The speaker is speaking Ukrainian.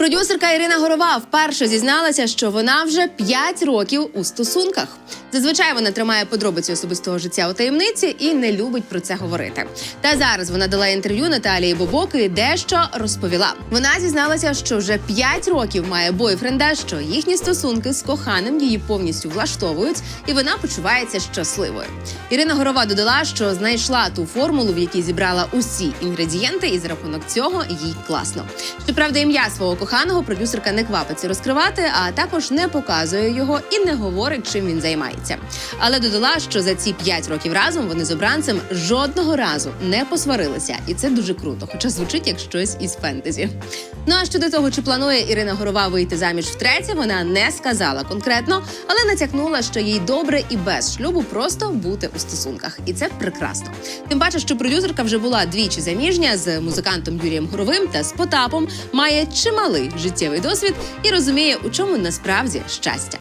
Продюсерка Ірина Горова вперше зізналася, що вона вже 5 років у стосунках. Зазвичай вона тримає подробиці особистого життя у таємниці і не любить про це говорити. Та зараз вона дала інтерв'ю Наталії Бобок і дещо розповіла. Вона зізналася, що вже 5 років має бойфренда, що їхні стосунки з коханим її повністю влаштовують, і вона почувається щасливою. Ірина Горова додала, що знайшла ту формулу, в якій зібрала усі інгредієнти, і за рахунок цього їй класно. Щоправда, ім'я свого коханого продюсерка не квапиться розкривати, а також не показує його і не говорить, чим він займається. Але додала, що за ці 5 років разом вони з обранцем жодного разу не посварилися, і це дуже круто, хоча звучить як щось із фентезі. Ну а щодо того, чи планує Ірина Горова вийти заміж втретє, вона не сказала конкретно, але натякнула, що їй добре і без шлюбу просто бути у стосунках, і це прекрасно. Тим паче, що продюсерка вже була двічі заміжня з музикантом Юрієм Горовим та з Потапом, має чималий життєвий досвід і розуміє, у чому насправді щастя.